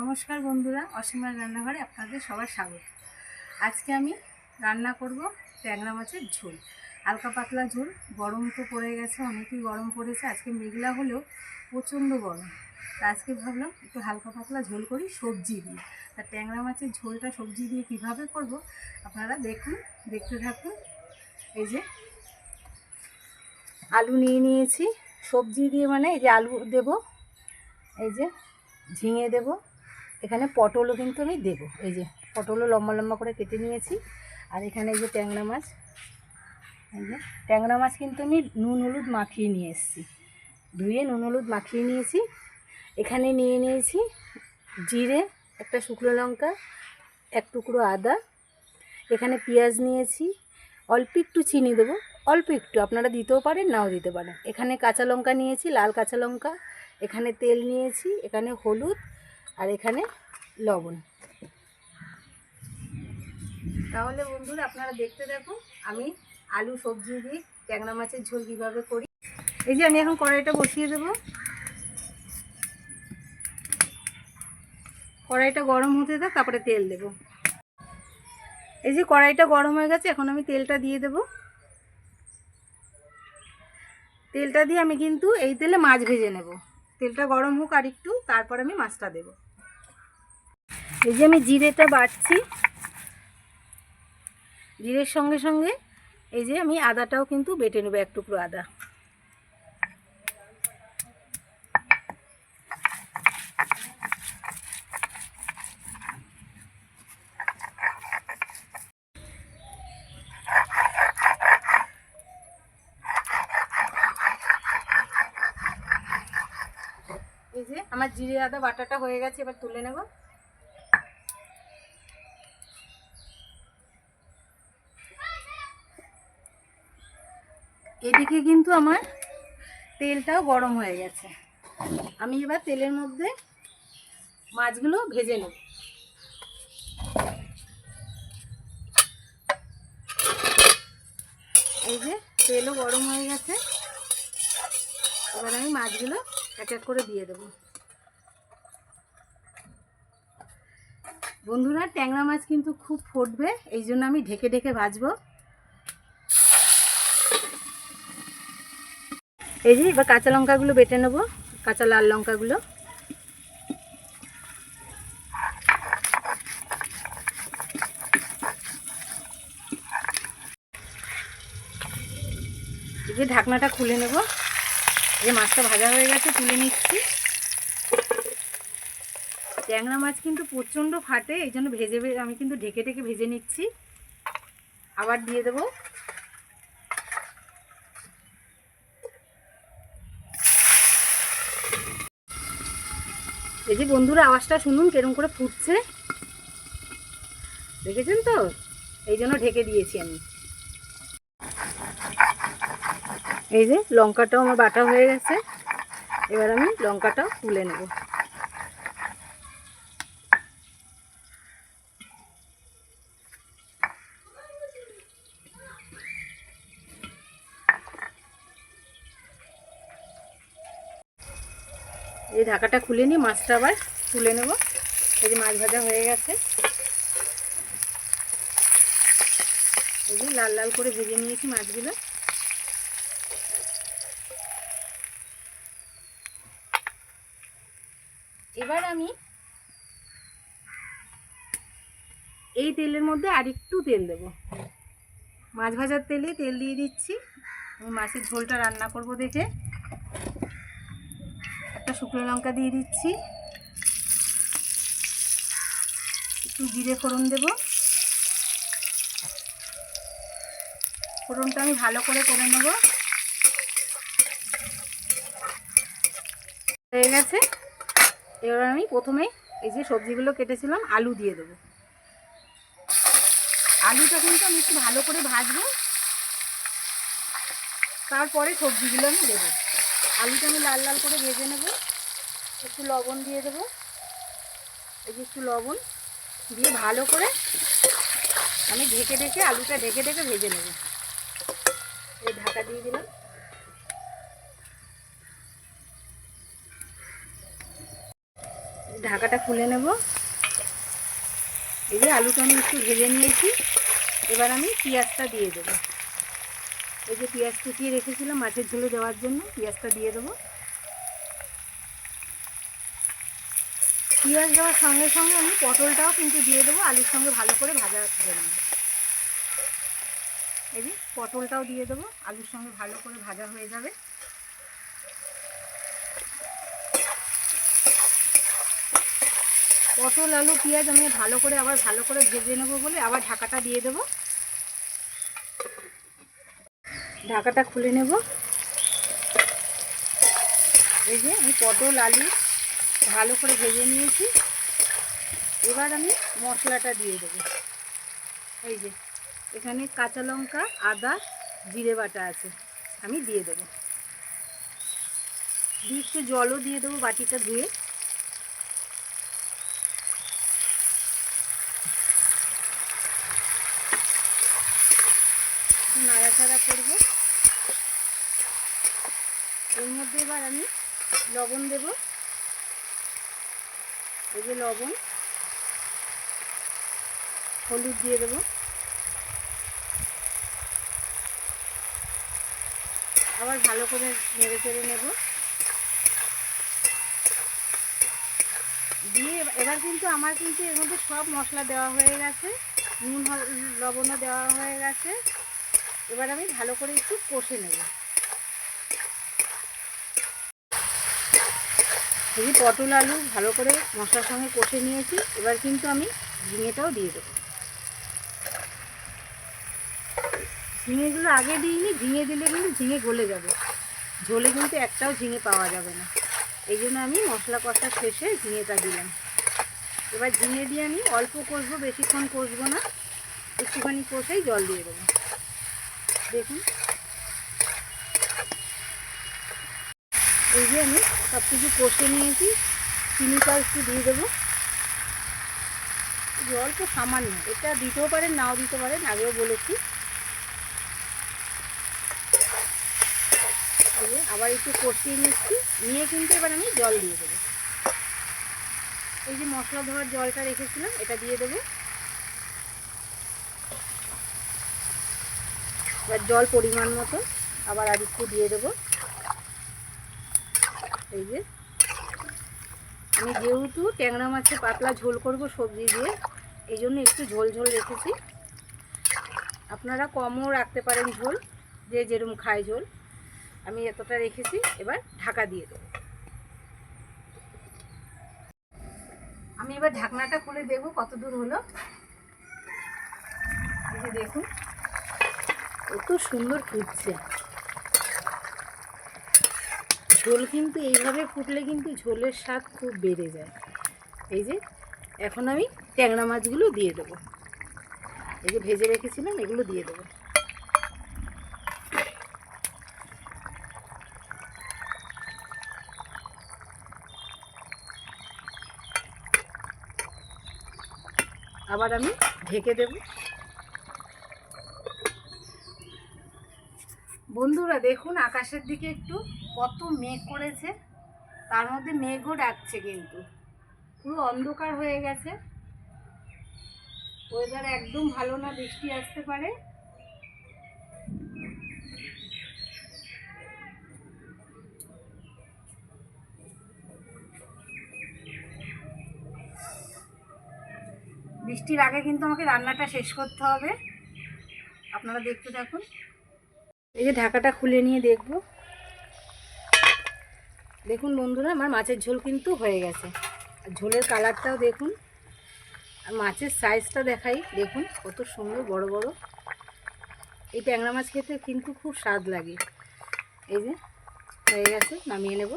নমস্কার বন্ধুরা, অসীমার রান্নাঘরে আপনাদের সবার স্বাগত। আজকে আমি রান্না করব ট্যাংরা মাছের ঝোল। হালকা পাতলা ঝোল, গরম তো পড়ে গেছে, অনেকই গরম পড়েছে। আজকে মেঘলা হলেও প্রচণ্ড গরম। তা আজকে ভাবলাম একটু হালকা পাতলা ঝোল করি, সবজি দিয়ে। তা ট্যাংরা মাছের ঝোলটা সবজি দিয়ে কীভাবে করব আপনারা দেখুন, দেখতে থাকুন। এই যে আলু নিয়ে নিয়েছি। সবজি দিয়ে মানে এই যে আলু দেব, এই যে ঝিঙে দেব। এখানে পটলও কিন্তু আমি দেব। এই যে পটলও লম্বা লম্বা করে কেটে নিয়েছি। আর এখানে এই যে ট্যাংরা মাছ, এই যে ট্যাংরা মাছ কিন্তু আমি নুন হলুদ মাখিয়ে নিয়ে এসেছি। ধুয়ে নুন হলুদ মাখিয়ে নিয়েছি। এখানে নিয়ে নিয়েছি জিরে, একটা শুকনো লঙ্কা, এক টুকরো আদা। এখানে পেঁয়াজ নিয়েছি। অল্প একটু চিনি দেবো। অল্প একটু, আপনারা দিতেও পারেন, নাও দিতে পারেন। এখানে কাঁচা লঙ্কা নিয়েছি, লাল কাঁচা লঙ্কা। এখানে তেল নিয়েছি, এখানে হলুদ আর এখানে লবণ। তাহলে বন্ধুরা আপনারা দেখতে দেখুন আমি আলু, সবজি দিয়ে ট্যাংরা মাছের ঝোল কীভাবে করি। এই যে আমি এখন কড়াইটা বসিয়ে দেবো। কড়াইটা গরম হতে থাক, তারপরে তেল দেব। এই যে কড়াইটা গরম হয়ে গেছে, এখন আমি তেলটা দিয়ে দেব। তেলটা দিয়ে আমি কিন্তু এই তেলে মাছ ভেজে নেব। তেলটা গরম হোক আর একটু, তারপর আমি মাছটা দেব। এই যে আমি জিরেটা বাটছি জিরের সঙ্গে সঙ্গে এই যে আমি আদাটাও কিন্তু বেটে নেব এক টুকরো আদা। এই যে আমার জিরে আদা বাটাটা হয়ে গেছে, এবার তুলে নেব। এদিকে কিন্তু আমার তেলটাও গরম হয়ে গেছে। আমি এবার তেলের মধ্যে মাছগুলো ভেজে নেব। এই যে তেলও গরম হয়ে গেছে। এবার আমি মাছগুলো এক এক করে দিয়ে দেবো। বন্ধুরা, ট্যাংরা মাছ কিন্তু খুব ফুটবে, এই জন্য আমি ঢেকে ঢেকে ভাজবো। এই যে এবার কাঁচা লঙ্কাগুলো বেটে নেব, কাঁচা লাল লঙ্কাগুলো। এই যে ঢাকনাটা খুলে নেব। যে মাছটা ভাজা হয়ে গেছে, তুলে নিচ্ছি। ট্যাংরা মাছ কিন্তু প্রচণ্ড ফাটে, এই জন্য ভেজে আমি কিন্তু ঢেকে ঢেকে ভেজে নিচ্ছি। আবার দিয়ে দেবো। এই যে বন্ধুরা, আওয়াজটা শুনুন কেরম করে ফুটছে। দেখেছেন তো? এই জন্য ঢেকে দিয়েছি আমি। এই যে লঙ্কাটাও আমার বাটা হয়ে গেছে। এবার আমি লঙ্কাটাও তুলে নেব। এই ঢাকাটা খুলে নিয়ে মাছটা আবার তুলে নেব। এই যে মাছ ভাজা হয়ে গেছে। এই যে লাল লাল করে ভেজে নিয়েছি মাছগুলো। এবার আমি এই তেলের মধ্যে আরেকটু তেল দেব। মাছ ভাজার তেলে তেল দিয়ে দিচ্ছি। আমি মাছের ঝোলটা রান্না করব দেখে। শুকনো লঙ্কা দিয়ে দিচ্ছি। একটু জিরে ফোড়ন দেব। ফোড়নটা আমি ভালো করে করে নেব। হয়ে গেছে। এবার আমি প্রথমে এই যে সবজিগুলো কেটেছিলাম, আলু দিয়ে দেবো। আলুটা কিন্তু আমি একটু ভালো করে ভাজবো। তারপরে সবজিগুলো আমি দেবো। আলুটা আমি লাল লাল করে ভেজে নেব। একটু লবণ দিয়ে দেবো। এই একটু লবণ দিয়ে ভালো করে আমি ঢেকে ঢেকে আলুটা ঢেকে ঢেকে ভেজে নেব। এই ঢাকা দিয়ে দিলাম। ঢাকাটা খুলে নেব। এই যে আলুটা আমি একটু ভেজে নিয়েছি। এবার আমি পেঁয়াজটা দিয়ে দেবো। এই যে পেঁয়াজ কুচিয়ে রেখেছিলাম মাছের ঝোলে দেওয়ার জন্য, পেঁয়াজটা দিয়ে দেবো। পেঁয়াজ দেওয়ার সঙ্গে সঙ্গে আমি পটলটাও কিন্তু দিয়ে দেবো, আলুর সঙ্গে ভালো করে ভাজার জন্য এই যে পটলটাও দিয়ে দেবো, আলুর সঙ্গে ভালো করে ভাজা হয়ে যাবে। পটল, আলু, পেঁয়াজ আমি ভালো করে, আবার ভালো করে ভেজে নেব বলে আবার ঢাকাটা দিয়ে দেবো। ঢাকাটা খুলে নেব। এই যে আমি পটল, আলু ভালো করে ভেজে নিয়েছি। এবার আমি মশলাটা দিয়ে দেবো। এই যে, এখানে কাঁচা লঙ্কা, আদা, জিরে বাটা আছে, আমি দিয়ে দেবো। দিয়ে একটু জলও দিয়ে দেবো বাটিটা ধুয়ে। একটু নাড়াচাড়া করব। এর মধ্যে এবার আমি লবণ দেব। এই যে লবণ, হলুদ দিয়ে দেবো। আবার ভালো করে নেড়ে চেড়ে নেব। দিয়ে এবার- কিন্তু আমার কিন্তু এর মধ্যে সব মশলা দেওয়া হয়ে গেছে। নুন লবণও দেওয়া হয়ে গেছে। এবার আমি ভালো করে একটু কষে নেব। এই পটল আলু ভালো করে মশলার সঙ্গে কষে নিয়েছি, এবার কিন্তু আমি ঝিঙেটাও দিয়ে দেবো। ঝিঙেগুলো আগে দিইনি, ঝিঙে দিলে কিন্তু ঝিঙে গলে যাবে। ঝোলে কিন্তু একটাও ঝিঙে পাওয়া যাবে না। এই জন্য আমি মশলা কষা শেষে ঝিঙেটা দিলাম। এবার ঝিঙে দিয়ে আমি অল্প কষবো, বেশিক্ষণ কষবো না। একটুখানি কষেই জল দিয়ে দেবো। দেখুন। এই যে আমি সব কিছু কষে নিয়েছি চিনিটা একটু দিয়ে দেবো। জল তো সামান্য, এটা দিতেও পারেন, নাও দিতে পারেন, আগেও বলেছি। আবার একটু কষিয়ে নিচ্ছি, নিয়ে কিন্তু এবার আমি জল দিয়ে দেবো। এই যে মশলা ধোয়ার জলটা রেখেছিলাম, এটা দিয়ে দেবো। এবার জল পরিমাণ মতো আবার আর একটু দিয়ে দেবো। এই যে। আমি যেহেতু ট্যাংরা মাছের পাতলা ঝোল করব সবজি দিয়ে, এই জন্য একটু ঝোল ঝোল রেখেছি। আপনারা কমও রাখতে পারেন ঝোল, যে যেরকম খায় ঝোল। আমি এতটা রেখেছি, এবার ঢাকা দিয়ে দেবো। আমি এবার ঢাকনাটা খুলে দেখব কত দূর হলো দেখুন। কত সুন্দর ফুটছে। ঝোল কিন্তু এইভাবে ফুটলে কিন্তু ঝোলের স্বাদ খুব বেড়ে যায়। এই যে, এখন আমি ট্যাংরা মাছগুলো দিয়ে দেবো। এই যে ভেজে রেখেছিলাম, এগুলো দিয়ে দেবো। আবার আমি ঢেকে দেব। বন্ধুরা, দেখুন আকাশের দিকে একটু, কত মেঘ করেছে। তার মধ্যে মেঘও ডাকছে কিন্তু। পুরো অন্ধকার হয়ে গেছে। ওয়েদার একদম ভালো না, বৃষ্টি আসতে পারে। বৃষ্টির আগে কিন্তু আমাকে রান্নাটা শেষ করতে হবে। আপনারা দেখতে থাকুন। এই যে ঢাকাটা খুলে নিয়ে দেখব। দেখুন বন্ধুরা, আমার মাছের ঝোল কিন্তু হয়ে গেছে। আর ঝোলের কালারটাও দেখুন, আর মাছের সাইজটা দেখাই। দেখুন কত সুন্দর, বড় বড়। এই ট্যাংরা মাছ খেতে কিন্তু খুব স্বাদ লাগে। এই যে, হয়ে গেছে, নামিয়ে নেব।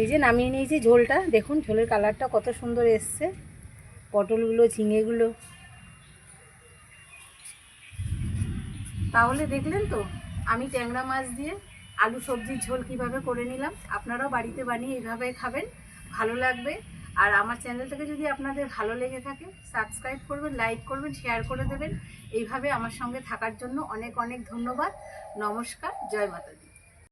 এই যে নামিয়ে নিয়েছি ঝোলটা। দেখুন, ঝোলের কালারটা কত সুন্দর এসছে। পটলগুলো, ঝিঙেগুলো। তাহলে দেখলেন তো, আমি ট্যাংরা মাছ দিয়ে আলু সবজির ঝোল কীভাবে করে নিলাম। আপনারাও বাড়িতে বানিয়ে এইভাবে খাবেন। ভালো লাগবে। আর আমার চ্যানেলটাকে যদি আপনাদের ভালো লেগে থাকে সাবস্ক্রাইব করবেন লাইক করবেন শেয়ার করে দেবেন। এইভাবে আমার সঙ্গে থাকার জন্য অনেক অনেক ধন্যবাদ। নমস্কার, জয় মাতাদি